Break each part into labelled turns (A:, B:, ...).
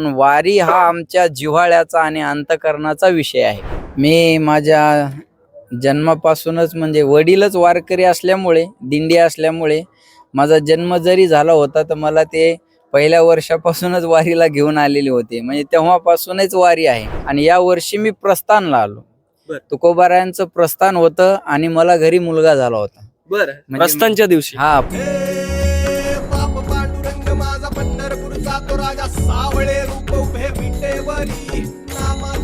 A: म्हणून वारी हा आमच्या जिव्हाळ्याचा आणि अंतकरणाचा विषय आहे. मी माझ्या जन्मापासूनच म्हणजे वडीलच वारकरी असल्यामुळे दिंडी असल्यामुळे माझा जन्म जरी झाला होता तर मला ते पहिल्या वर्षापासूनच वारीला घेऊन आलेले होते. म्हणजे तेव्हापासूनच वारी आहे आणि या वर्षी मी प्रस्थानला आलो.
B: बर.
A: तुकोबारायांचं प्रस्थान होतं आणि मला घरी मुलगा झाला होता.
B: बरं.
A: म्हणजे-
B: प्रस्थानच्या दिवशी.
A: हा.
C: बाप पांडुरंग माझा पंढरपूरचा तो राजा सावळे.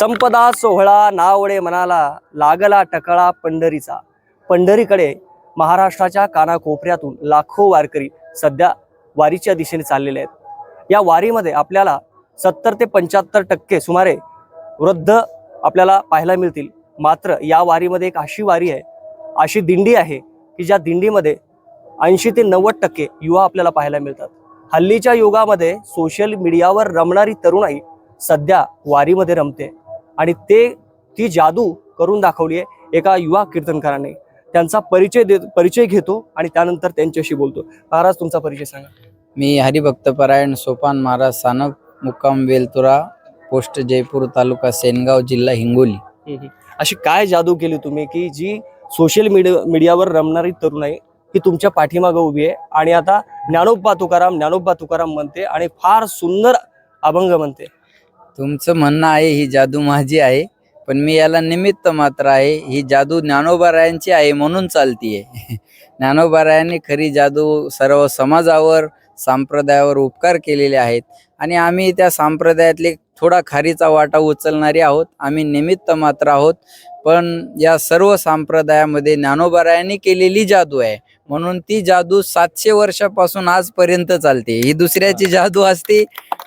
B: संपदा सोहळा नावडे मनाला लागला टकळा पंढरीचा. पंढरीकडे महाराष्ट्राच्या कानाकोपऱ्यातून लाखो वारकरी सध्या वारीच्या दिशेने चाललेले आहेत. या वारीमध्ये आपल्याला सत्तर ते पंच्याहत्तर टक्के सुमारे वृद्ध आपल्याला पाहायला मिळतील. मात्र या वारीमध्ये एक अशी वारी आहे अशी दिंडी आहे की ज्या दिंडीमध्ये ऐंशी ते नव्वद टक्के युवा आपल्याला पाहायला मिळतात. हल्लीच्या युगामध्ये सोशल मीडियावर रमणारी तरुणाई सध्या वारीमध्ये रमते. आणि ते ती जादू करून दाखवली आहे एका युवा कीर्तनकाराने. त्यांचा परिचय दे परिचय घेतो आणि त्यानंतर त्यांच्याशी बोलतो. महाराज तुमचा परिचय सांगा.
A: मी हरिभक्तपरायण सोपान महाराज सानप मुक्काम वेलतुरा पोस्ट जयपूर तालुका सेनगाव जिल्हा हिंगोली.
B: अशी काय जादू केली तुम्ही की जी सोशल मीडिया मीडियावर रमणारी तरुणाई ही तुमच्या पाठीमागं उभी आहे आणि आता ज्ञानोबा तुकाराम ज्ञानोबा तुकाराम म्हणते आणि फार सुंदर अभंग म्हणते.
A: तुमचं म्हणणं आहे ही जादू माझी आहे पण मी याला निमित्त मात्र आहे. ही जादू ज्ञानोबारायांची आहे म्हणून चालतीये. ज्ञानोबारायांनी खरी जादू सर्व समाजावर संप्रदायावर उपकार केलेले आहेत. आणि आम्ही त्या संप्रदायातले थोडा खारीचा वाटा उचलणारे आहोत. आम्ही निमित्त मात्र आहोत. पण या सर्व संप्रदायामध्ये ज्ञानोबारायांनी केलेली जादू आहे. म्हणून ती जादू सातशे वर्षापासून आजपर्यंत चालते. ही दुसऱ्याची जादू असती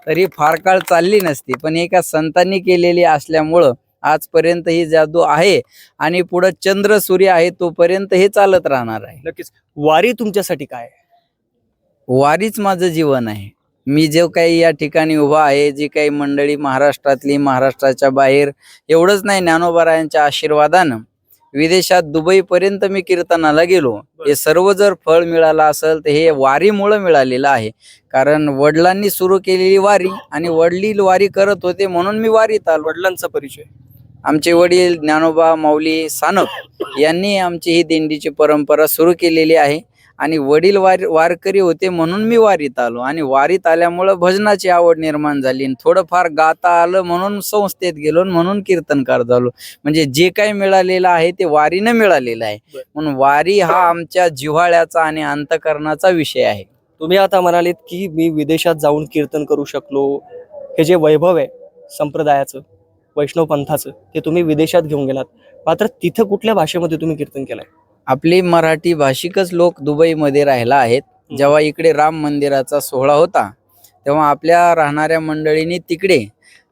A: तरी फार काळ चालली नसती. पण एका संतांनी केलेली असल्यामुळं आजपर्यंत ही जादू आहे आणि पुढं चंद्र सूर्य आहे तोपर्यंत हे चालत राहणार आहे.
B: नक्कीच. वारी तुमच्यासाठी काय आहे?
A: वारीच माझं जीवन आहे. मी जो काही या ठिकाणी उभा आहे जी काही मंडळी महाराष्ट्रातली महाराष्ट्राच्या बाहेर एवढंच नाही ज्ञानोबारायांच्या आशीर्वादानं. विदेशात दुबई पर्यंत मी कीर्तनाला गेलो. हे सर्व जर फळ मिळालं असेल तर हे वारीमुळं मिळालेलं आहे. कारण वडिलांनी सुरू केलेली वारी आणि वडील वारी करत होते म्हणून मी वारीत आलो.
B: वडिलांचा परिचय.
A: आमचे वडील ज्ञानोबा माऊली सानप यांनी आमची ही दिंडीची परंपरा सुरू केलेली आहे. आणि वडील वार वारकरी होते म्हणून मी वारीत आलो. आणि वारीत आल्यामुळं भजनाची आवड निर्माण झाली आणि थोडंफार गाता आलं म्हणून संस्थेत गेलो म्हणून कीर्तनकार झालो. म्हणजे जे काही मिळालेलं आहे ते वारीनं मिळालेलं आहे. म्हणून वारी हा आमच्या जिव्हाळ्याचा आणि अंतकरणाचा विषय आहे.
B: तुम्ही आता म्हणालेत की मी विदेशात जाऊन कीर्तन करू शकलो. हे जे वैभव आहे संप्रदायाचं वैष्णव पंथाचं ते तुम्ही विदेशात घेऊन गेलात. मात्र तिथं कुठल्या भाषेमध्ये तुम्ही कीर्तन केलंय?
A: आपले मराठी भाषिकच लोक दुबईमध्ये राहिला आहेत. जेव्हा इकडे राम मंदिराचा सोहळा होता तेव्हा आपल्या राहणाऱ्या मंडळींनी तिकडे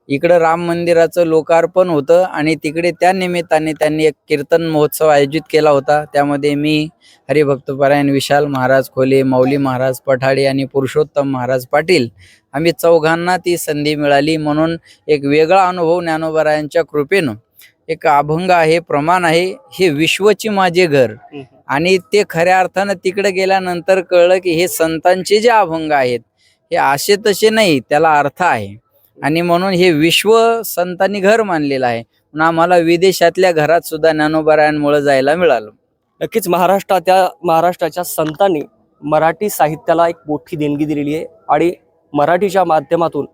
A: इकडं राम मंदिराचं लोकार्पण होतं आणि तिकडे त्या निमित्ताने त्यांनी एक कीर्तन महोत्सव आयोजित केला होता. त्यामध्ये मी हरिभक्तपरायण विशाल महाराज खोले माऊली महाराज पठाडे आणि पुरुषोत्तम महाराज पाटील आम्ही चौघांना ती संधी मिळाली म्हणून एक वेगळा अनुभव ज्ञानोबरायांच्या कृपेनं एक अभंग आहे प्रमाण आहे हे विश्वची माझे घर. आणि ते खऱ्या अर्थानं तिकडे गेल्यानंतर कळलं की हे संतांचे जे अभंग आहेत हे असे तसे नाही त्याला अर्थ आहे. आणि म्हणून हे विश्व संतांनी घर मानलेलं आहे. म्हणून आम्हाला विदेशातल्या घरात सुद्धा ज्ञानोबरायांमुळे जायला मिळालं.
B: नक्कीच महाराष्ट्राच्या महाराष्ट्राच्या संतांनी मराठी साहित्याला एक मोठी देणगी दिलेली आहे आणि मराठीच्या माध्यमातून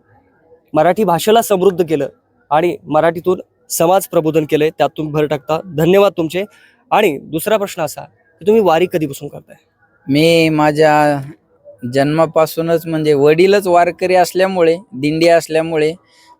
B: मराठी भाषेला समृद्ध केलं आणि मराठीतून समाज प्रबोधन केलंय त्यात तुम्ही भर टाकता. धन्यवाद तुमचे. आणि दुसरा प्रश्न असा की तुम्ही वारी कधीपासून करताय?
A: मी माझ्या जन्मापासूनच म्हणजे वडीलच वारकरी असल्यामुळे दिंडी असल्यामुळे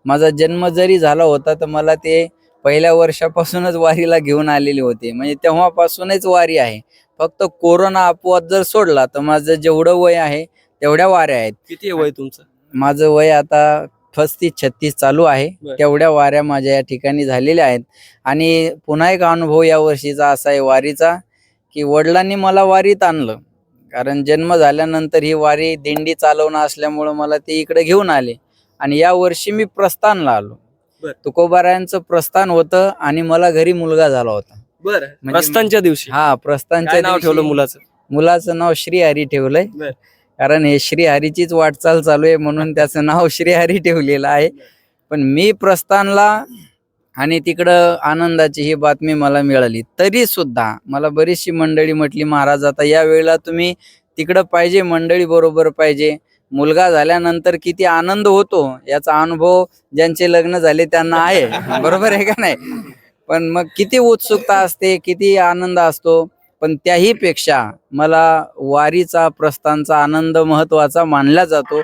A: माझा जन्म जरी झाला होता तर मला ते पहिल्या वर्षापासूनच वारीला घेऊन आलेले होते. म्हणजे तेव्हापासूनच वारी आहे. फक्त कोरोना अपवाद जर सोडला तर माझं जेवढं वय आहे तेवढ्या वाऱ्या आहेत.
B: किती वय तुमचं?
A: माझं वय आता पस्तीस छत्तीस चालू आहे. तेवढ्या वाऱ्या माझ्या या ठिकाणी झालेल्या आहेत. आणि पुन्हा एक अनुभव या वर्षीचा असा आहे वारीचा की वडिलांनी मला वारीत आणलं. कारण जन्म झाल्यानंतर ही वारी दिंडी चालवणं असल्यामुळं मला ते इकडे घेऊन आले. आणि या वर्षी मी प्रस्थानला आलो.
B: बर.
A: तुकोबारायांचं प्रस्थान होतं आणि मला घरी मुलगा झाला होता.
B: बरं.
A: म्हणजे-
B: प्रस्थानच्या दिवशी?
A: हा प्रस्थानच्या
B: नाव
A: दिवशी
B: ठेवलं मुलाचं?
A: मुलाचं नाव श्रीहरी ठेवलंय. कारण हे श्रीहरीचीच वाटचाल चालू आहे म्हणून त्याचं नाव श्रीहरी ठेवलेलं आहे. पण मी प्रस्थानला आणि तिकडं आनंदाची ही बातमी मला मिळाली. तरी सुद्धा मला बरीचशी मंडळी म्हटली महाराज आता या वेळेला तुम्ही तिकडं पाहिजे मंडळी बरोबर पाहिजे. मुलगा झाल्यानंतर किती आनंद होतो याचा अनुभव ज्यांचे लग्न झाले त्यांना आहे. बरोबर आहे का नाही? पण मग किती उत्सुकता असते किती आनंद असतो. पण त्याही पेक्षा मला वारीचा प्रस्थानचा आनंद महत्त्वाचा मानला जातो.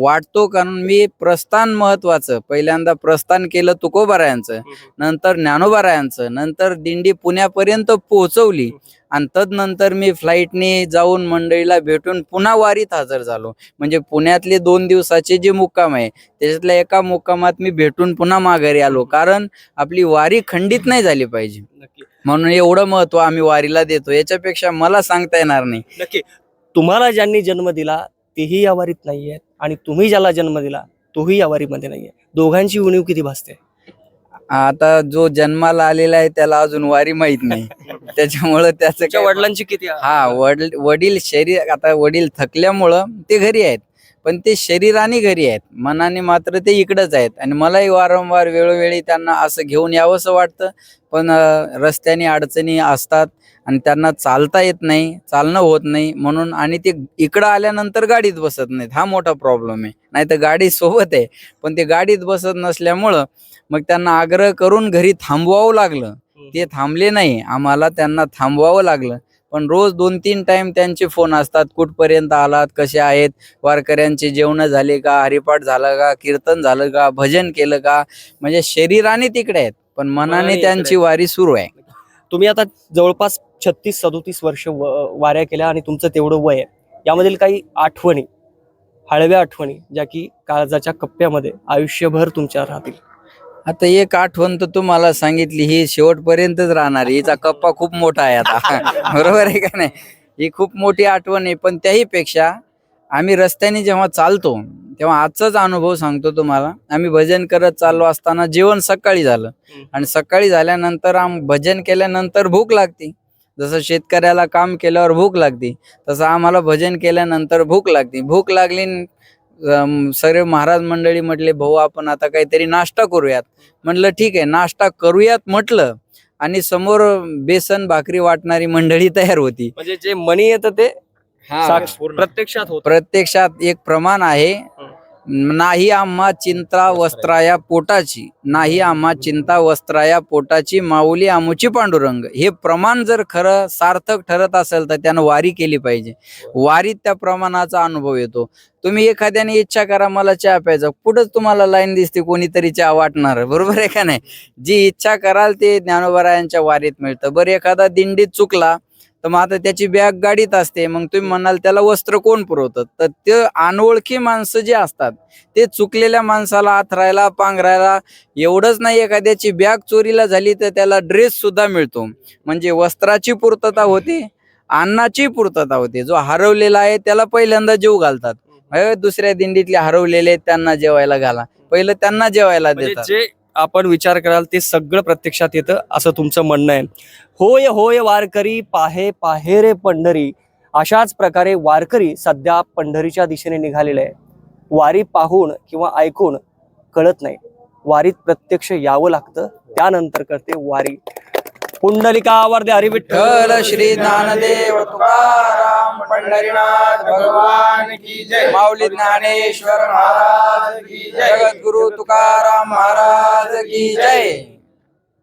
A: वाटतो कारण मी प्रस्थान महत्वाचं. पहिल्यांदा प्रस्थान केलं तुकोबारायांचं. नंतर ज्ञानोबारायांचं. नंतर दिंडी पुण्यापर्यंत पोहोचवली. आणि तदनंतर मी फ्लाईटने जाऊन मंडळीला भेटून पुन्हा वारीत हजर झालो. म्हणजे पुण्यातले दोन दिवसाचे जे मुक्काम आहे त्याच्यातल्या एका मुक्कामात मी भेटून पुन्हा माघारी आलो. कारण आपली वारी खंडित नाही झाली पाहिजे. म्हणून एवढं महत्त्व आम्ही वारीला देतो. याच्यापेक्षा मला सांगता येणार नाही.
B: नक्की. तुम्हाला ज्यांनी जन्म दिला तेही या वारीत नाहीये आणि तुम्ही ज्याला जन्म दिला तोही या वारीमध्ये नाहीये. दोघांची उणीव किती भासते?
A: आता जो जन्माला आलेला आहे त्याला अजून वारी माहीत नाही. त्याच्यामुळं त्याचं
B: तुमच्या
A: काय-
B: वडिलांची किती
A: हा वडील वडील शरीर आता वडील थकल्यामुळं ते घरी आहेत. पण ते शरीराने घरी आहेत. मनाने मात्र ते इकडंच आहेत. आणि मलाही वारंवार वेळोवेळी त्यांना असं घेऊन यावंसं वाटतं. पण अं, रस्त्याने अडचणी असतात. आणि त्यांना चालता येत नाही चालणं होत नाही म्हणून आणि ते इकडं आल्यानंतर गाडीत बसत नाहीत. हा मोठा प्रॉब्लेम आहे. नाही तर गाडी सोबत आहे. पण ते गाडीत बसत नसल्यामुळं मग त्यांना आग्रह करून घरी थांबवावं लागलं. ते थांबले नाही. आम्हाला त्यांना थांबवावं लागलं. पण रोज दोन तीन टाइम त्यांचे फोन असतात. कुठपर्यंत आलात? कसे आहेत? वारकऱ्यांचे जेवण झाले का? हरिपाठ झालं का? कीर्तन झालं का? भजन केलं का? म्हणजे शरीराने तिकडे आहेत. पण
B: मनाने
A: त्यांची. वारी सुरू आहे.
B: तुम्ही आता जवळपास छत्तीस सदोतीस वर्ष वाऱ्या केल्या आणि तुमचं तेवढं वय आहे. यामधील काही आठवणी हळव्या आठवणी ज्या की काळजाच्या कप्प्यामध्ये आयुष्यभर तुमच्या राहतील.
A: आता एक आठवण तर तुम्हाला सांगितली ही शेवटपर्यंतच राहणार. हिचा कप्पा खूप मोठा आहे आता. बरोबर आहे का नाही? ही खूप मोठी आठवण आहे. पण त्याही पेक्षा आम्ही रस्त्याने जेव्हा चालतो तेव्हा आजचाच अनुभव सांगतो तुम्हाला. आम्ही भजन करत चाललो असताना जेवण सकाळी झालं. आणि सकाळी झाल्यानंतर आम भजन केल्यानंतर भूक लागते. जसं शेतकऱ्याला काम केल्यावर भूक लागते तसं आम्हाला भजन केल्यानंतर भूक लागते. भूक लागली सर्व महाराज मंडळी म्हटले भाऊ आपण आता काहीतरी नाश्ता करूयात. म्हटलं ठीक आहे नाश्ता करूयात म्हटलं. आणि समोर बेसन भाकरी वाटणारी मंडळी तयार होती.
B: म्हणजे जे मनी येतं ते साक्ष- प्रत्यक्षात होत.
A: प्रत्यक्षात एक प्रमाण आहे. नाही आम्हा चिंता वस्त्राया पोटाची नाही आम्हा चिंता वस्त्राया पोटाची माऊली आमुची पांडुरंग. हे प्रमाण जर खरं सार्थक ठरत असेल तर त्यानं वारी केली पाहिजे. वारीत त्या प्रमाणाचा अनुभव येतो. तुम्ही एखाद्याने इच्छा करा मला चहा प्यायचा. कुठंच तुम्हाला लाईन दिसते कोणीतरी चहा वाटणार. बरोबर आहे का नाही? जी इच्छा कराल ते ज्ञानोबरायांच्या वारीत मिळतं. बरं एखादा दिंडीत चुकला तर मग आता त्याची बॅग गाडीत असते मग तुम्ही म्हणाल त्याला वस्त्र कोण पुरवतं? तर ते अनोळखी माणसं जे असतात ते चुकलेल्या माणसाला आथरायला पांघरायला एवढंच नाही एखाद्याची बॅग चोरीला झाली तर त्याला ड्रेस सुद्धा मिळतो. म्हणजे वस्त्राची पूर्तता होते अन्नाची पूर्तता होते. जो हरवलेला आहे त्याला पहिल्यांदा जेव घालतात. दुसऱ्या दिंडीतले हरवलेले त्यांना जेवायला घाला. पहिलं त्यांना जेवायला
B: म्हणजे
A: देतात.
B: आपण विचार कराल ते सगळं प्रत्यक्षात येतं असं तुमचं म्हणणं आहे. होय होय वारकरी पाहे पाहे रे पंढरी. अशाच प्रकारे वारकरी सध्या पंढरीच्या दिशेने निघालेले आहे वारी पाहून किंवा ऐकून कळत नाही. वारीत प्रत्यक्ष यावं लागतं त्यानंतर करते वारी. पुंडलिकावर
A: हरिविठ्ठल। श्री ज्ञानदेव तुकाराम पंढरीनाथ भगवान की जय। माऊली ज्ञानेश्वर महाराज की जय। जगद्गुरु तुकाराम महाराज की जय।